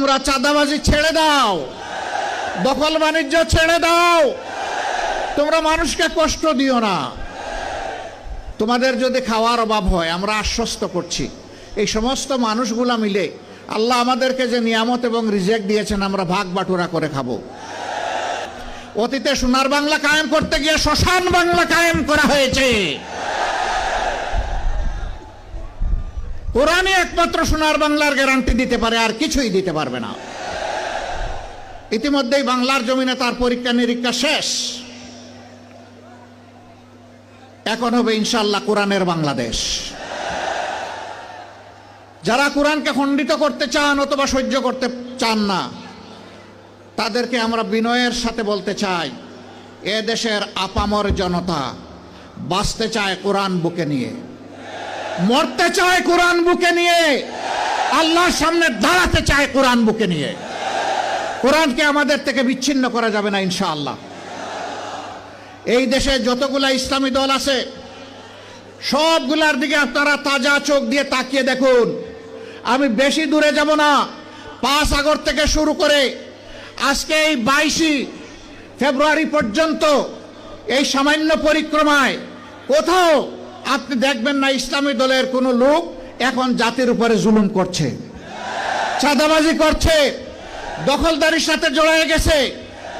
তোমরা চাঁদাবাজি ছেড়ে দাও। দখল বাণিজ্য ছেড়ে দাও। তোমরা মানুষকে কষ্ট দিও না। তোমাদের যদি খাওয়ার অভাব হয়, আমরা আশ্বস্ত করছি। এই সমস্ত মানুষগুলা মিলে আল্লাহ আমাদেরকে যে নিয়ামত এবং রিজেক্ট দিয়েছেন, আমরা ভাগ বাটুরা করে খাব। অতীতে সোনার বাংলা কায়েম করতে গিয়ে শ্মশান বাংলা কায়েম করা হয়েছে। কোরআনই একমাত্র সোনার বাংলার গ্যারান্টি দিতে পারে, আর কিছুই দিতে পারবে না। ইতিমধ্যেই বাংলার জমিনে তার পরীক্ষা নিরীক্ষা শেষ। এখন হবে ইনশাল্লাহ কোরআনের বাংলাদেশ। যারা কোরআনকে খণ্ডিত করতে চান অথবা সহ্য করতে চান না, তাদেরকে আমরা বিনয়ের সাথে বলতে চাই, এ দেশের আপামর জনতা বাঁচতে চায় কোরআন বুকে নিয়ে। মরতে চায় কোরআন বুকে নিয়ে। আল্লাহর সামনে দাঁড়াতে চায় কোরআন বুকে নিয়ে। কোরআনকে আমাদের থেকে বিচ্ছিন্ন করা যাবে না, ইনশাআল্লাহ। এই দেশে যতগুলা ইসলামী দল আছে, সবগুলার দিকে আপনারা তাজা চোখ দিয়ে তাকিয়ে দেখুন। আমি বেশি দূরে যাব না, পাঁচ আগর থেকে শুরু করে আজকে এই বাইশে ফেব্রুয়ারি পর্যন্ত এই সামান্য পরিক্রমায় কোথাও আপনি দেখবেন না, ইসলামী দলের কোনো লোক এখন জাতির উপরে জুলুম করছে। চাঁদাবাজি করছে। দখলদারির সাথে জড়ায় গেছে।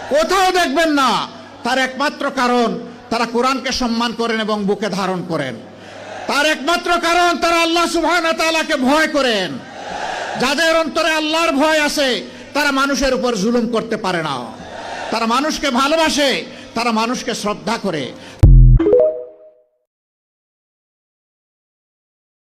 কোথাও দেখবেন না, তার একমাত্র কারণ তারা কোরআনকে সম্মান করেন এবং বুকে ধারণ করেন। তার একমাত্র কারণ তারা আল্লাহ তাআলাকে ভয় করেন। যাদের অন্তরে আল্লাহর ভয় আছে, তারা মানুষের উপর জুলুম করতে পারে না। তারা মানুষকে ভালোবাসে, তারা মানুষকে শ্রদ্ধা করে।